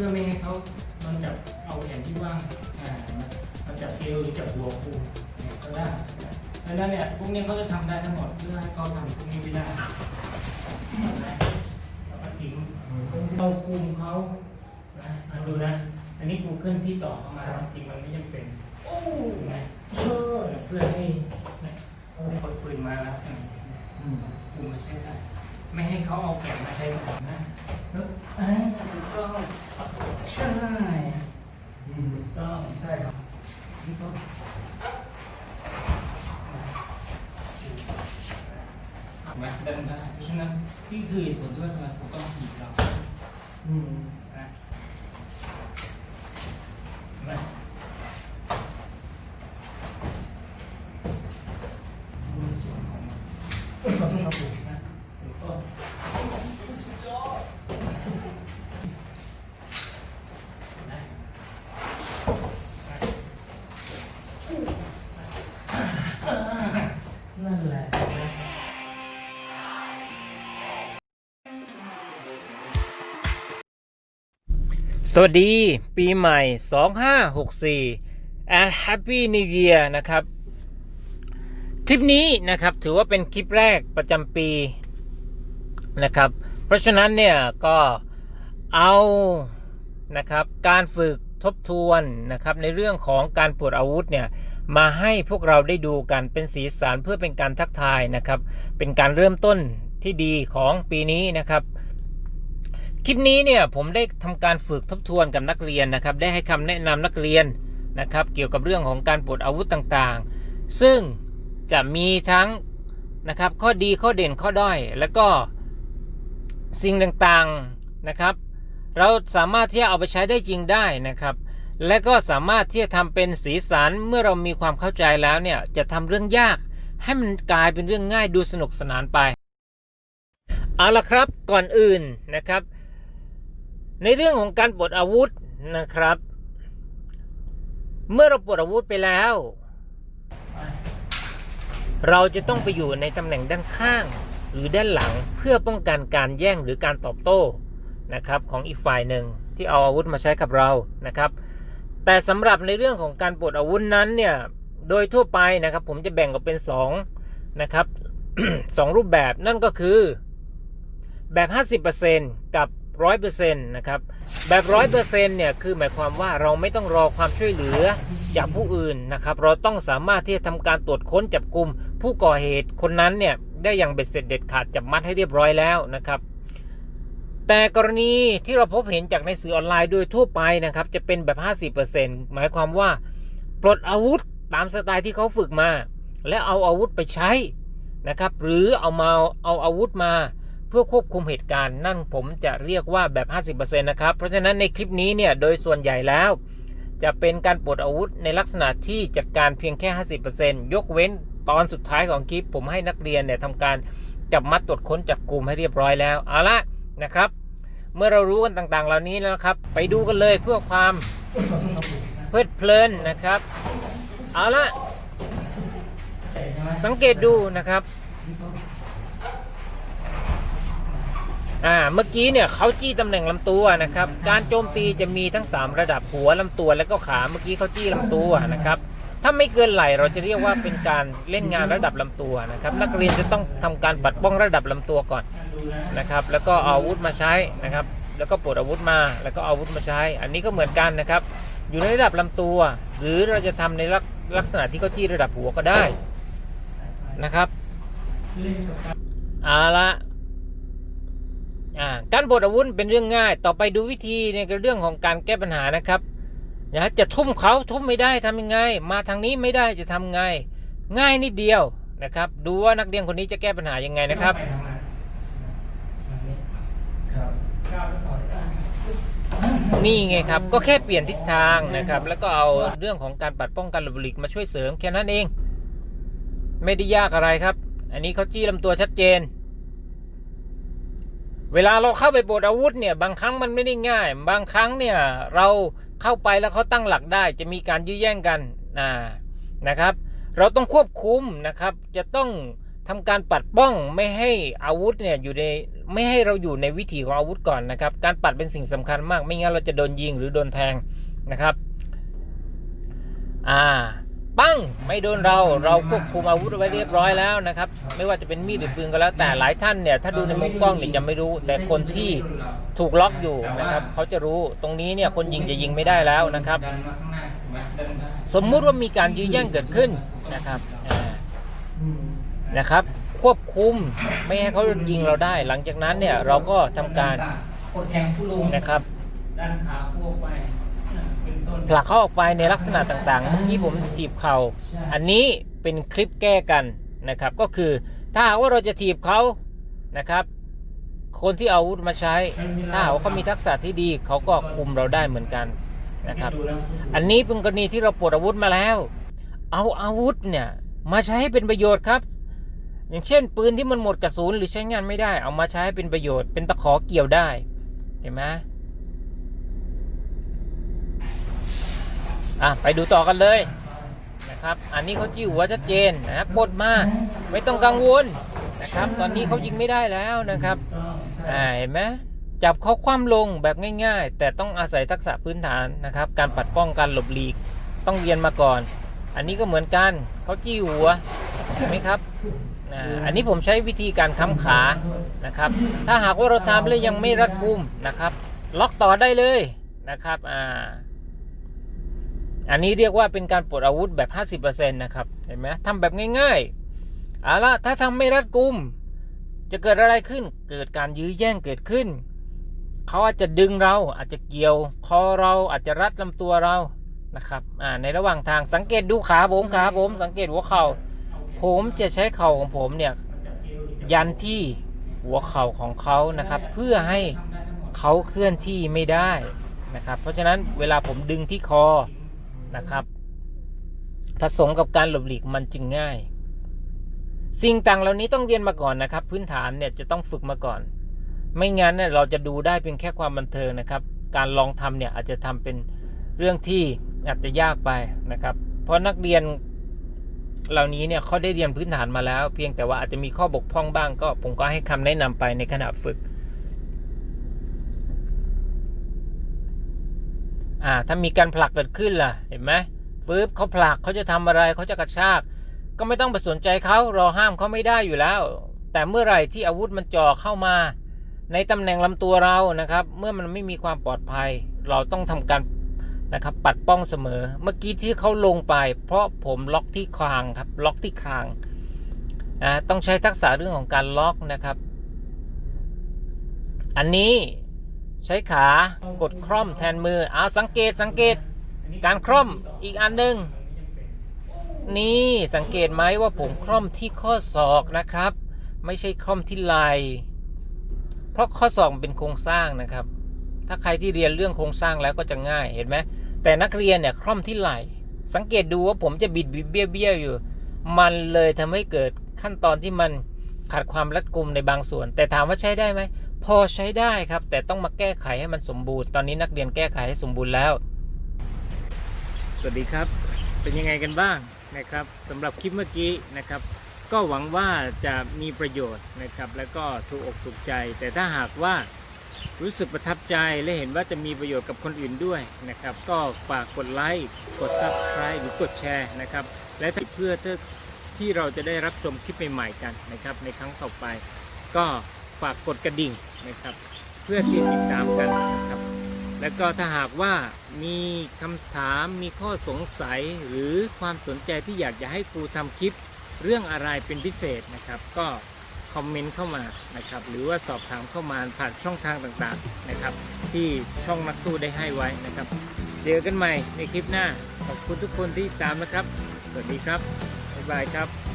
พื่อไม่ให้เขามันจับเอาแขนที่ว่างอ่ามันจับเอวหรือจับหัวครูเนี่ยก็ได้นะดังนั้นเนี่ยพวกนี้เขาจะทำได้ทั้งหมดเพื่อให้เขาทำพวกนี้ไม่ได้แล้วก็ทิ้งเราคุมเขานะอะดูนะ อันนี้กูเคลื่อนที่ต่อเข้ามาจริงมันไม่จำเป็นโอ้ไงเชื่อเพื่อให้เนี่ยให้คนปืนมาลักษณะนี้เนี่มมาใช้ได้ ไม่ให้เขาเอาแขนมาใช้ก่อนนะแล้วอ่าถูกต้องใช่ อืม ถูกต้องใช่ครับถูกต้องถูกไหมเดินได้เพราะฉะนั้นที่คือเหตุผลที่ว่าทำไมผมต้องถีบเราอืมนะ วัสดีปีใหม่ 2564 and Happy New Year นะครับ คลิปนี้นะครับถือว่าเป็นคลิปแรกประจำปีนะครับ เพราะฉะนั้นเนี่ยก็เอานะครับการฝึกทบทวนนะครับในเรื่องของการปลดอาวุธเนี่ยมาให้พวกเราได้ดูกันเป็นสีสันเพื่อเป็นการทักทายนะครับ เป็นการเริ่มต้นที่ดีของปีนี้นะครับ คลิปนี้เนี่ยผมได้ทำการฝึกทบทวนกับนักเรียนนะครับ ได้ให้คำแนะนำนักเรียนนะครับ เกี่ยวกับเรื่องของการปลดอาวุธต่างๆ ซึ่งจะมีทั้งนะครับข้อดีข้อเด่นข้อด้อย แล้วก็สิ่งต่างๆนะครับ เราสามารถที่จะเอาไปใช้ได้จริงได้นะครับ และก็สามารถที่จะทำเป็นสีสันเมื่อเรามีความเข้าใจแล้วเนี่ยจะทำเรื่องยาก ให้มันกลายเป็นเรื่องง่ายดูสนุกสนานไปเอาละครับก่อนอื่นนะครับ ในเรื่องของการปลดอาวุธนะครับ เมื่อเราปลดอาวุธไปแล้ว เราจะต้องไปอยู่ในตำแหน่งด้านข้าง หรือด้านหลังเพื่อป้องกันการแย่งหรือการตอบโต้นะครับของอีกฝ่ายหนึ่งที่เอาอาวุธมาใช้กับเรานะครับ แต่สำหรับในเรื่องของการปลดอาวุธนั้นเนี่ยโดยทั่วไปนะครับ ผมจะแบ่งออกเป็น2นะครับสองรูปแบบนั่นก็คือแบบ 50%กับ 100%นต์นะครับแบบ100%เปอร์เซ็นต์เนี่ยคือหมายความว่าเราไม่ต้องรอความช่วยเหลือจากผู้อื่นนะครับเราต้องสามารถที่จะทำการตรวจค้นจับกลุ่มผู้ก่อเหตุคนนั้นเนี่ยได้อย่างเบ็ดเสร็จเด็ดขาดจับมัดให้เรียบร้อยแล้วนะครับแต่กรณีที่เราพบเห็นจากในสื่อออนไลน์โดยทั่วไปนะครับจะเป็นแบบ 50%หมายความว่า ปลดอาวุธตามสไตล์ที่เขาฝึกมา และเอาอาวุธไปใช้นะครับหรือเอามาเอาอาวุธมา เพื่อควบคุมเหตุการณ์นั่นผมจะเรียกว่าแบบ 50%นะครับ เพราะฉะนั้นในคลิปนี้เนี่ยโดยส่วนใหญ่แล้ว จะเป็นการปลดอาวุธในลักษณะที่จัดการเพียงแค่ 50%ยกเว้นตอนสุดท้ายของคลิป ผมให้นักเรียนเนี่ยทำการจับมัดตรวจค้นจับกลุ่มให้เรียบร้อยแล้วเอาละนะครับ เมื่อเรารู้กันต่างๆ เหล่านี้แล้วครับ ไปดูกันเลยเพื่อความเพลิดเพลินนะครับ เอาละสังเกตดูนะครับ อ่าเมื่อกี้เนี่ยเขาจี้ตำแหน่งลำตัวนะครับ การโจมตีจะมีทั้ง 3 ระดับหัวลำตัวและก็ขาเมื่อกี้เขาจี้ลำตัวนะครับถ้าไม่เกินไหลเราจะเรียกว่าเป็นการเล่นงานระดับลำตัวนะครับ นักเรียนจะต้องทำการปัดป้องระดับลำตัวก่อนนะครับ แล้วก็เอาอาวุธมาใช้นะครับ แล้วก็ปลดอาวุธมาแล้วก็เอาอาวุธมาใช้ อันนี้ก็เหมือนกันนะครับ อยู่ในระดับลำตัว หรือเราจะทำในลักษณะที่เขาจี้ระดับหัวก็ได้นะครับเอาละ การปลดอาวุธเป็นเรื่องง่าย ต่อไปดูวิธีในเรื่องของการแก้ปัญหานะครับนะจะทุ่มเขาทุ่มไม่ได้ทำยังไง มาทางนี้ไม่ได้จะทำไง ง่ายนิดเดียวนะครับ ดูว่านักเรียนคนนี้จะแก้ปัญหายังไงนะครับครับนี่ไงครับ ก็แค่เปลี่ยนทิศทางนะครับ แล้วก็เอาเรื่องของการปัดป้องกันระบบมาช่วยเสริมแค่นั้นเอง ไม่ได้ยากอะไรครับ อันนี้เขาจี้ลำตัวชัดเจน เวลาเราเข้าไปปลดอาวุธเนี่ยบางครั้งมันไม่ได้ง่าย บางครั้งเนี่ยเราเข้าไปแล้วเขาตั้งหลักได้ จะมีการยื้อแย่งกันนะนะครับ เราต้องควบคุมนะครับ จะต้องทำการปัดป้องไม่ให้อาวุธเนี่ยอยู่ในไม่ให้เราอยู่ในวิถีของอาวุธก่อนนะครับ การปัดเป็นสิ่งสำคัญมาก ไม่งั้นเราจะโดนยิงหรือโดนแทงนะครับ อ่า ปั้งไม่โดนเราเราควบคุมอาวุธไว้เรียบร้อยแล้วนะครับ ไม่ว่าจะเป็นมีดหรือปืนก็แล้ว แต่หลายท่านเนี่ยถ้าดูในมุมกล้องเนี่ยจะไม่รู้ แต่คนที่ถูกล็อกอยู่นะครับเขาจะรู้ตรงนี้เนี่ยคนยิงจะยิงไม่ได้แล้วนะครับ สมมุติว่ามีการยื้อแย่งเกิดขึ้นนะครับนะครับ ควบคุมไม่ให้เขายิงเราได้ หลังจากนั้นเนี่ยเราก็ทำการนะครับด้านขาพวกไป ผลักเขาออกไปในลักษณะต่างๆเมื่ผมถีบเขา่าอันนี้เป็นคลิปแก้กันนะครับ ก็คือถ้าหากว่าเราจะถีบเขานะครับ คนที่เอาอาวุธมาใช้ ถ้าหากว่าเขามีทักษะที่ดีเขาก็คุมเราได้เหมือนกันนะครับ อันนี้เป็นกรณีที่เราปลดอาวุธมาแล้ว เอาอาวุธเนี่ยมาใช้ให้เป็นประโยชน์ครับ อย่างเช่น ปืนที่มันหมดกระสุนหรือใช้งานไม่ได้ เอามาใช้ให้เป็นประโยชน์เป็นตะขอเกี่ยวได้เห็นไหม อะไปดูต่อกันเลยนะครับ อันนี้เขาจี้หัวชัดเจนนะครับปลดมากไม่ต้องกังวลนะครับ ตอนนี้เขายิงไม่ได้แล้วนะครับอ่าเห็นไหมจับเขาคว่ำลงแบบง่าย ๆ แต่ต้องอาศัยทักษะพื้นฐานนะครับ การปัดป้องการหลบหลีกต้องเรียนมาก่อน อันนี้ก็เหมือนกันเขาจี้หัวเห็นไหมครับอันนี้ผมใช้วิธีการค้ำขานะครับ ถ้าหากว่าเราทำแล้วยังไม่รัดกุมนะครับ ล็อกต่อได้เลยนะครับอ่า อันนี้เรียกว่าเป็นการปลดอาวุธแบบ 50%นะครับ เห็นไหมทำแบบง่ายๆเอาละถ้าทำไม่รัดกุม จะเกิดอะไรขึ้น เกิดการยื้อแย่งเกิดขึ้น เขาอาจจะดึงเรา อาจจะเกี่ยว คอเรา อาจจะรัดลำตัวเรา นะครับ อ่า ในระหว่างทางสังเกตดูขาผมขาผม สังเกตหัวเข่า ผมจะใช้เข่าของผมเนี่ย ยันที่หัวเข่าของเขานะครับ เพื่อให้เขาเคลื่อนที่ไม่ได้นะครับ เพราะฉะนั้นเวลาผมดึงที่คอ นะครับ ผสมกับการหลบหลีกมันจึงง่าย สิ่งต่างเหล่านี้ต้องเรียนมาก่อนนะครับ พื้นฐานเนี่ยจะต้องฝึกมาก่อน ไม่งั้นเนี่ยเราจะดูได้เป็นแค่ความบันเทิงนะครับ การลองทำเนี่ยอาจจะทำเป็นเรื่องที่อาจจะยากไปนะครับ เพราะนักเรียนเหล่านี้เนี่ยเขาได้เรียนพื้นฐานมาแล้ว เพียงแต่ว่าอาจจะมีข้อบกพร่องบ้างก็ผมก็ให้คำแนะนำไปในขณะฝึก อ่าถ้ามีการผลักเกิดขึ้นล่ะเห็นไหมปึ๊บเขาผลักเขาจะทำอะไรเขาจะกระชาก ก็ไม่ต้องไปสนใจเขาเราห้ามเขาไม่ได้อยู่แล้ว แต่เมื่อไหร่ที่อาวุธมันจ่อเข้ามา ในตำแหน่งลำตัวเรานะครับ เมื่อมันไม่มีความปลอดภัย เราต้องทำการนะครับปัดป้องเสมอ เมื่อกี้ที่เขาลงไป เพราะผมล็อกที่คางครับล็อกที่คางอ่าต้องใช้ทักษะเรื่องของการล็อกนะครับ อันนี้ ใช้ขากดคร่อมแทนมือเอาสังเกตสังเกตการคร่อมอีกอันหนึ่งนี่สังเกตไหมว่าผมคล่อมที่ข้อศอกนะครับ ไม่ใช่คล่อมที่ไหลเพราะข้อศอกเป็นโครงสร้างนะครับ ถ้าใครที่เรียนเรื่องโครงสร้างแล้วก็จะง่ายเห็นไหมแต่นักเรียนเนี่ยคล่อมที่ไหลสังเกตดูว่าผมจะบิดบิดเบี้ยวเบี้ยวอยู่ มันเลยทำให้เกิดขั้นตอนที่มันขาดความรัดกุมในบางส่วน แต่ถามว่าใช้ได้ไหม พอใช้ได้ครับ แต่ต้องมาแก้ไขให้มันสมบูรณ์ ตอนนี้นักเรียนแก้ไขให้สมบูรณ์แล้ว สวัสดีครับ เป็นยังไงกันบ้างนะครับสำหรับคลิปเมื่อกี้นะครับ ก็หวังว่าจะมีประโยชน์นะครับ แล้วก็ถูกอกถูกใจ แต่ถ้าหากว่ารู้สึกประทับใจและเห็นว่าจะมีประโยชน์กับคนอื่นด้วยนะครับ ก็ฝากกดไลค์กด Subscribe หรือกดแชร์นะครับ และเพื่อที่เราจะได้รับชมคลิปใหม่ๆกันนะครับ ในครั้งต่อไป ก็ฝากกดกระดิ่ง นะครับ เพื่อที่ติดตามกันนะครับ แล้วก็ถ้าหากว่ามีคำถามมีข้อสงสัยหรือความสนใจที่อยากจะให้ครูทำคลิปเรื่องอะไรเป็นพิเศษนะครับ ก็คอมเมนต์เข้ามานะครับ หรือว่าสอบถามเข้ามาผ่านช่องทางต่างๆนะครับ ที่ช่องนักสู้ได้ให้ไว้นะครับ เจอกันใหม่ในคลิปหน้า ขอบคุณทุกคนที่ติดตามนะครับ สวัสดีครับ บ๊ายบายครับ